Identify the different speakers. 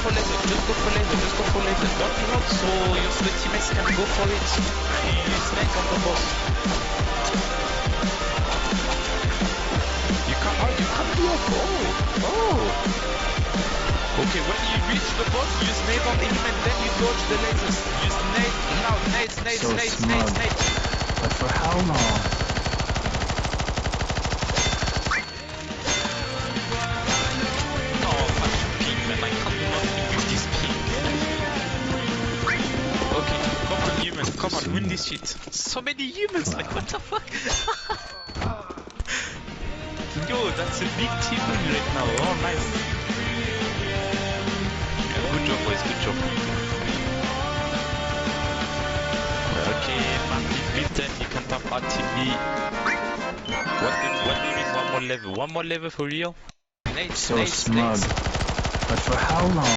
Speaker 1: for laser, just go for laser, just go for laser. Don't reload so your the teammates can go for it. Snake on the boss. You can oh you can block. Oh oh. Okay, when you reach the boss, use nade on him and then you dodge the lasers. Use nade now, nades, nades,
Speaker 2: So
Speaker 1: nades,
Speaker 2: smart.
Speaker 1: nades, nades.
Speaker 2: But for how long?
Speaker 1: Come on, win this shit. So many humans, like, what the fuck? Yo, that's a big team right now. Oh, nice. Yeah, good job, boys. Good job. Okay, man, beaten. You can tap RTB. What do, what do you mean one more level? One more level for real? Nades,
Speaker 2: So
Speaker 1: nades,
Speaker 2: smart.
Speaker 1: nades.
Speaker 2: But for how long?